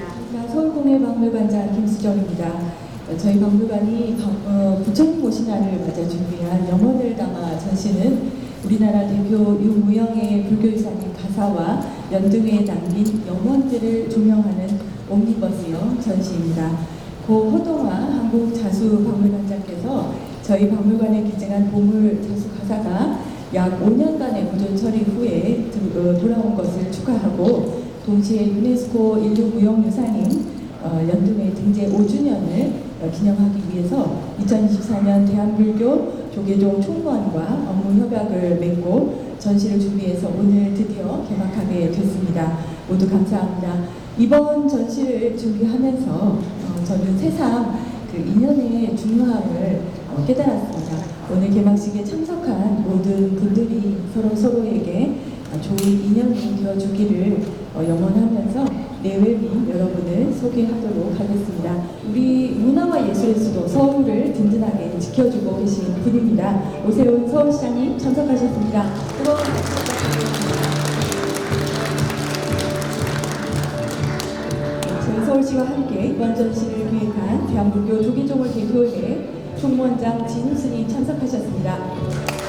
자, 서울공예박물관장 김수정입니다. 어, 저희 박물관이 부처님 오신 날을 맞아 준비한 영혼을 담아 전시는 우리나라 대표 유무영의 불교유산인 가사와 연등회에 남긴 영혼들을 조명하는 옴니버스형 전시입니다. 고 호동화 한국자수박물관장께서 저희 박물관에 기증한 보물 자수 가사가 약 5년간의 보존 처리 후에 드- 어, 돌아온 것을 축하하고 동시에 유네스코 인류무형유산인 어, 연등회 등재 5주년을 어, 기념하기 위해서 2024년 대한불교 조계종 총무원과 업무 협약을 맺고 전시를 준비해서 오늘 드디어 개막하게 됐습니다. 모두 감사합니다. 이번 전시를 준비하면서 어, 저는 새삼 그 인연의 중요함을 어, 깨달았습니다. 오늘 개막식에 참석한 모든 분들이 서로 서로에게 어, 좋은 인연이 되어주기를 어, 영원하면서 내외민 여러분을 소개하도록 하겠습니다. 우리 문화와 예술의 수도 서울을 든든하게 지켜주고 계신 분입니다. 오세훈 서울시장님 참석하셨습니다. 뜨거운. 저희 서울시와 함께 이번 전시를 기획한 대한불교 조기종을 대표해 총무원장 진우 스님 참석하셨습니다.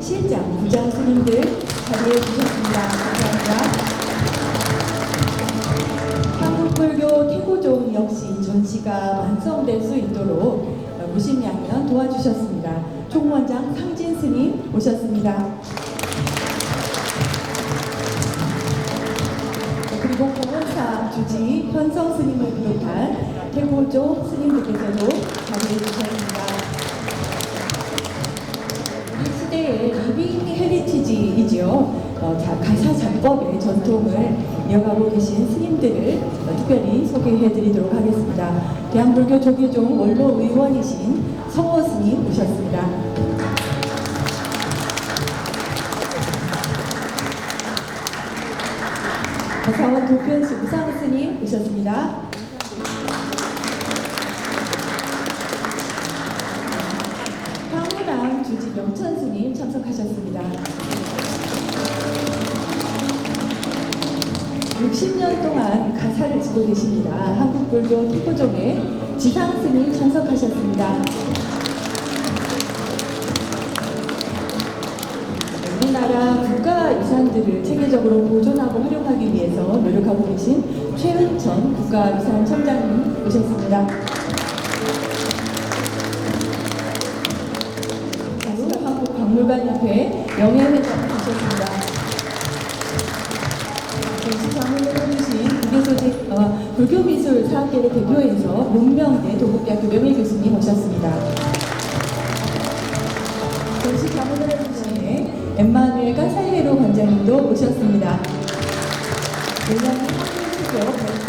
실장, 부장 스님들 자리해 주셨습니다. 감사합니다. 한국불교 태고종 역시 전시가 완성될 수 있도록 무심양면 도와주셨습니다. 총무원장 상진 스님 오셨습니다. 그리고 공원사 주지 현성 스님을 비롯한 태고종 스님들께서도 자리해 주셨습니다. 헤리티지이죠. 어, 자, 가사 작법의 전통을 이어가고 계신 스님들을 어, 특별히 소개해 드리도록 하겠습니다. 대한불교 조계종 원로 의원이신 성호 스님 오셨습니다. 가사원 도편수 우상 스님 오셨습니다. 가사를 지고 계십니다. 한국불교 특보종의 지상 스님 참석하셨습니다. 우리나라 국가유산들을 체계적으로 보존하고 활용하기 위해서 노력하고 계신 최은천 국가유산 청장님 오셨습니다. 그리고 한국박물관 협회 명예회장 불교미술 사학계를 대표해서 문명대 도국대학교 명예교수님 오셨습니다. 전시 방문을 해주신 엠마누엘 까사이에로 관장님도 오셨습니다. 내년이 한국수교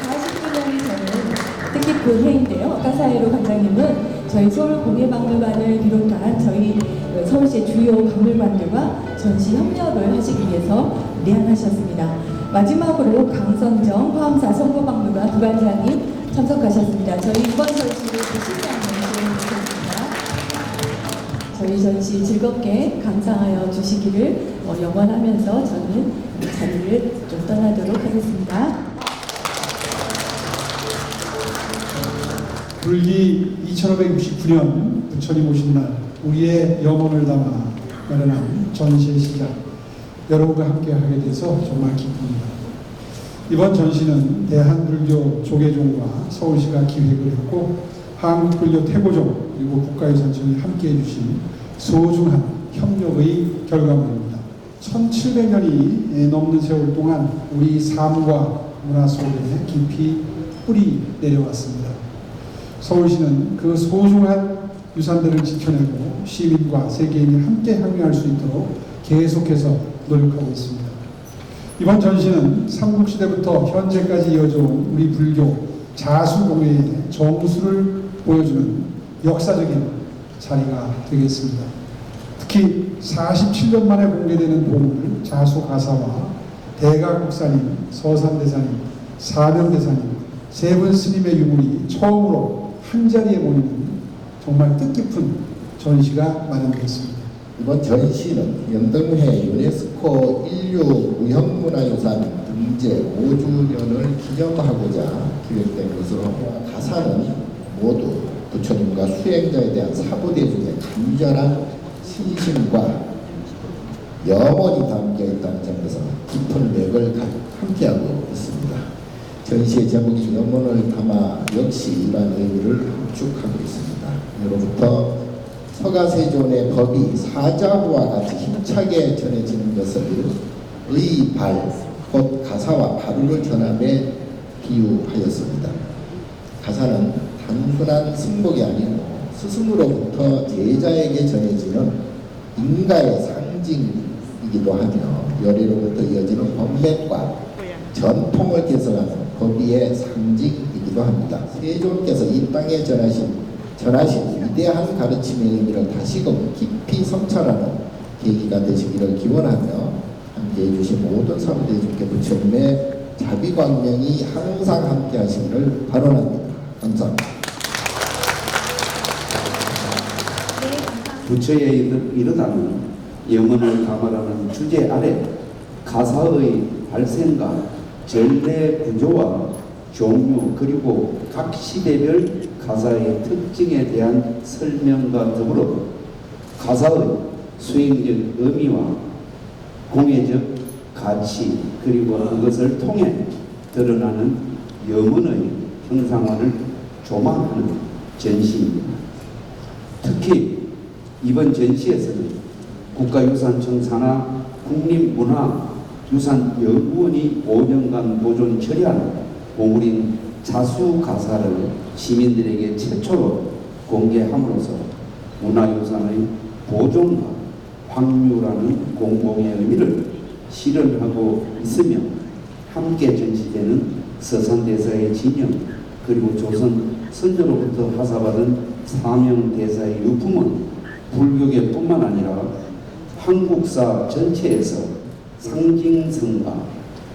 140주년이 되는 뜻깊은 해인데요. 까사이에로 관장님은 저희 서울공예박물관을 비롯한 저희 서울시의 주요 박물관들과 전시 협력을 하시기 위해서 내한하셨습니다. 마지막으로 강선정 화엄사 선거박물관 부관장님 참석하셨습니다. 저희 이번 전시를 부실장님 진행해주셨습니다. 저희 전시 즐겁게 감상하여 주시기를 어, 영원하면서 저는 이 자리를 좀 떠나도록 하겠습니다. 불기 2569년 부처님 오신 날 우리의 영혼을 담아 마련한 전시의 시작 여러분과 함께 하게 돼서 정말 기쁩니다. 이번 전시는 대한불교 조계종과 서울시가 기획을 했고 한국불교 태고종 그리고 국가유산청이 함께해 주신 소중한 협력의 결과물입니다. 1700년이 넘는 세월 동안 우리 삶과 문화 속에 깊이 뿌리 내려왔습니다. 서울시는 그 소중한 유산들을 지켜내고 시민과 세계인이 함께 향유할 수 있도록 계속해서 노력하고 있습니다. 이번 전시는 삼국시대부터 현재까지 이어져온 우리 불교 자수공예의 정수를 보여주는 역사적인 자리가 되겠습니다. 특히 47년 만에 공개되는 보물 자수가사와 대가국사님, 서산대사님, 사명대사님 세 분 스님의 유물이 처음으로 한 자리에 모이는 정말 뜻깊은 전시가 마련됐습니다. 이번 전시는 연등회 유네스코 인류 무형문화유산 등재 5주년을 기념하고자 기획된 것으로 가사는 모두 부처님과 수행자에 대한 사부대중의 간절한 신심과 염원이 담겨 있다는 점에서 깊은 맥을 가- 함께하고 있습니다. 전시의 제목이 염원을 담아 역시 이러한 의미를 함축하고 있습니다. 예로부터 서가세존의 법이 사자부와 같이 힘차게 전해지는 것을 의발, 곧 가사와 바루를 전함에 비유하였습니다. 가사는 단순한 승복이 아니고 스승으로부터 제자에게 전해지는 인가의 상징이기도 하며 열애로부터 이어지는 법맥과 전통을 개성하는 법의의 상징이기도 합니다. 세존께서 이 땅에 전하신 전하신 위대한 가르침의 의미를 다시금 깊이 성찰하는 계기가 되시기를 기원하며 함께해 주신 모든 사무대중께 부처님의 자비광명이 항상 함께 하시기를 바라옵니다. 감사합니다. 부처에 이르- 이르다는 영혼을 담아라는 주제 아래 가사의 발생과 전래 구조와 종류 그리고 각 시대별 가사의 특징에 대한 설명과 더불어 가사의 수행적 의미와 공예적 가치 그리고 그것을 통해 드러나는 영혼의 형상화를 조망하는 전시입니다. 특히 이번 전시에서는 국가유산청 산하 국립문화유산연구원이 5년간 보존 처리한 보물인 자수가사를 시민들에게 최초로 공개함으로써 문화유산의 보존과 확률하는 공공의 의미를 실현하고 있으며 함께 전시되는 서산대사의 진영 그리고 조선 선조로부터 하사받은 사명대사의 유품은 불교계 뿐만 아니라 한국사 전체에서 상징성과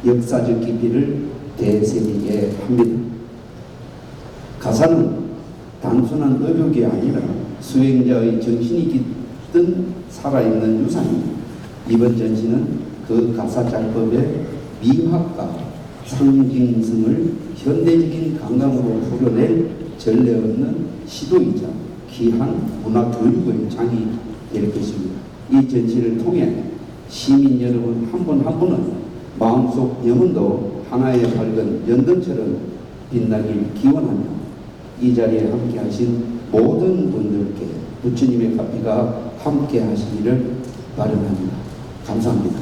역사적 깊이를 되새기게 합니다. 가사는 단순한 의욕이 아니라 수행자의 정신이 깃든 살아있는 유산입니다. 이번 전시는 그 가사 작법의 미학과 상징성을 현대적인 감각으로 풀어낼 전례 없는 시도이자 귀한 문화 교육의 장이 될 것입니다. 이 전시를 통해 시민 여러분 한 분한 분은 마음속 영혼도 하나의 밝은 연등처럼 빛나길 기원하며 이 자리에 함께 하신 모든 분들께 부처님의 가피가 함께 하시기를 바랍니다. 감사합니다.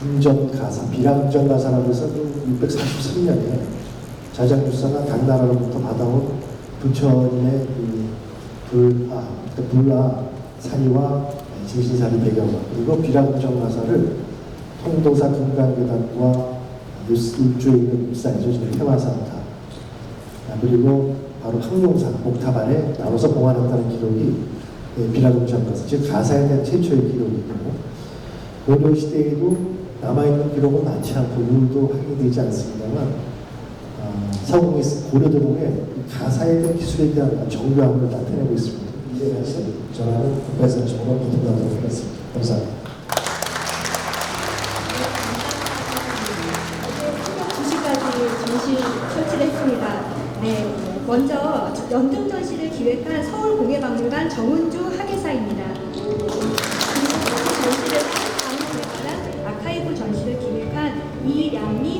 불전 가사, 비랑전 가사라고 해서 643년에 자장주사가 당나라로부터 받아온 부처님의 그 불, 아, 그 불화 사리와 진신사리 배경과 그리고 비랑전 가사를 통도사 금강계단과 일주에 있는 일산이죠. 지금. 아, 그리고 바로 항룡산, 목탑 안에 나눠서 봉안했다는 기록이 예, 비랑전 가사, 즉 가사에 대한 최초의 기록이고 고려 시대에도 남아있는 기록은 많지 않고 오늘도 확인되지 않습니다만 아, 서공의 고려도공의 가사에 대한 기술에 대한 정교함을 나타내고 있습니다. 이제 다시 전하는 국가에서 정보 부탁드리도록 하겠습니다. 감사합니다. 먼저 연등 전시를 기획한 서울공예박물관 정은주 학예사입니다. 그리고 전시를 방문에 관한 아카이브 전시를 기획한 이량미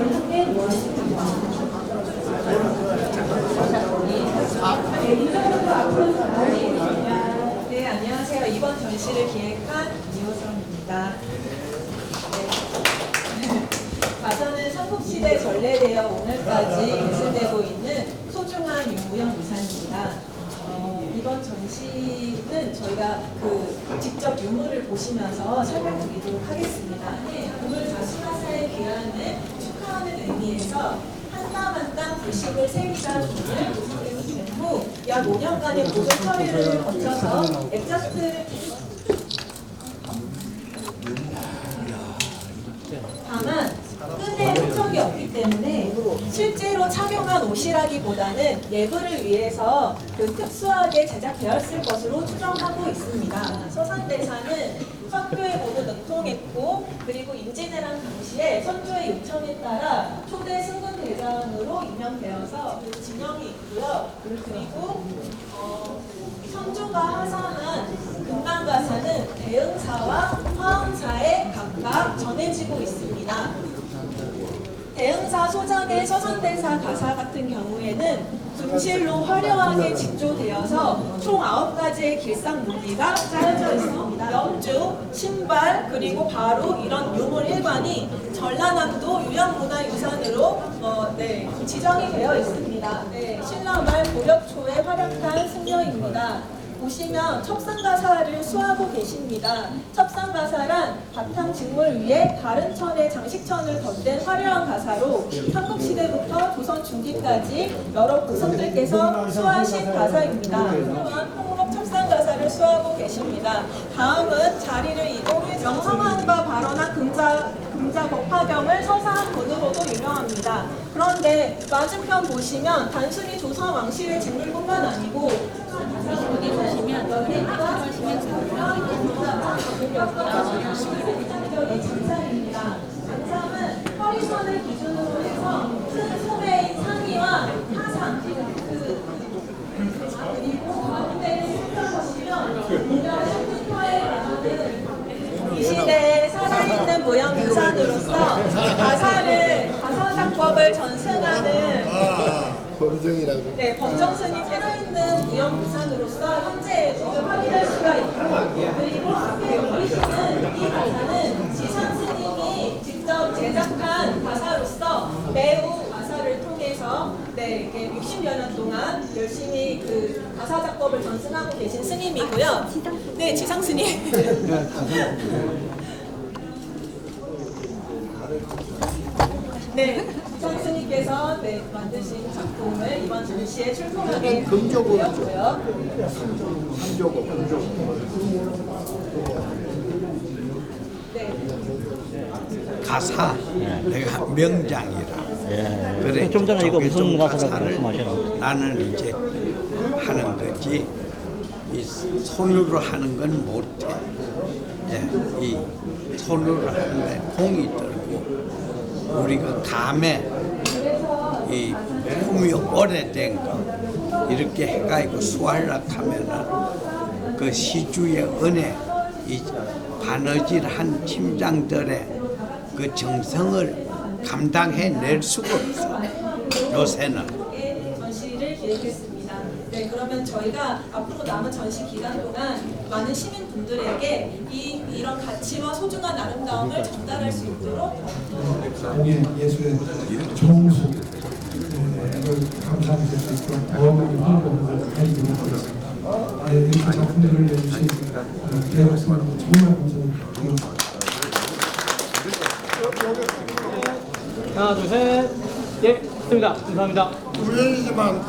유물을 보시면서 설명드리도록 하겠습니다. 네, 오늘 자수마사의 귀환을 축하하는 의미에서 한땀 한땀 부식을 세우자 돈을 후, 약 5년간의 모든 처리를 거쳐서 액자스트를 다만 끈에 흔적이 없기 때문에 실제로 착용한 옷이라기보다는 예부를 위해서 그 특수하게 제작되었을 것으로 추정하고 있습니다. 서산대사는 선교에 모두 능통했고 그리고 임진왜란 당시에 선조의 요청에 따라 초대 승군 대장으로 임명되어서 그 진영이 있고요. 그리고 어, 선조가 하사한 금강가사는 대응사와 화응사에 각각 전해지고 있습니다. 대응사 소장의 서산대사 가사 같은 경우에는 금실로 화려하게 직조되어서 총 9가지의 길상 무늬가 짜여져 있습니다. 염주, 신발, 그리고 바로 이런 유물 일관이 전라남도 유형문화유산으로 어, 네, 지정이 되어 있습니다. 네, 신라말 고력초의 활약한 승려입니다. 보시면 첩상가사를 수하고 계십니다. 첩상가사란 바탕 직물 위에 다른 천의 장식천을 덧댄 화려한 가사로 삼국시대부터 조선 중기까지 여러 고선들께서 수하신 가사입니다. 또한 홍록 첩상가사를 수하고 계십니다. 다음은 자리를 이동해 명성황후가 발언한 금자 금자 법화경을 서사한 분으로도 유명합니다. 그런데 맞은편 보시면 단순히 조선 왕실의 직물뿐만 아니고 시대에 살아있는 무형 유산으로서 가사를 가사 작법을 전승하는 범정이라고. 네, 범정스님 살아있는 무형 유산으로서 현재에도 확인할 수가 있고 그리고 앞에 보이시는 이 가사는 지상 스님이 직접 제작한 가사로서 매우 가사를 통해서 네, 이렇게 60여 년 동안 열심히 그 가사 작법을 전승하고 계신 스님이고요. 네, 지상 스님. 네, 스님께서 네, 만드신 작품을 이번 전시에 출품하게. 되었고요. 한조고. 네. 가사 내가 명장이라 그래 좀 전에 이거 무슨 좀 가사라고? 나는 이제 하는 거지 이 손으로 하는 건 못해 예, 이 손으로 하는데 공이 들고 우리가 감에 이 품이 오래된 거 이렇게 해가지고 수하려 하면은 그 시주의 은혜 이 바느질한 팀장들의 그 정성을 감당해 낼 수가 없어 요새는 의 전시를 기획했습니다. 네, 그러면 저희가 앞으로 남은 전시 기간 동안 많은 시민분들에게 이 이런 가치와 소중한 아름다움을 전달할 수 있도록 공예 예술의 네, 이걸 감사하면서 또더 많이 홍보를 해드리도록 하겠습니다. 네, 이렇게 작품들을 내주신 어, 대학생님들 정말 감사드립니다. 하나, 둘, 셋. 예, 좋습니다. 감사합니다. 우연이지만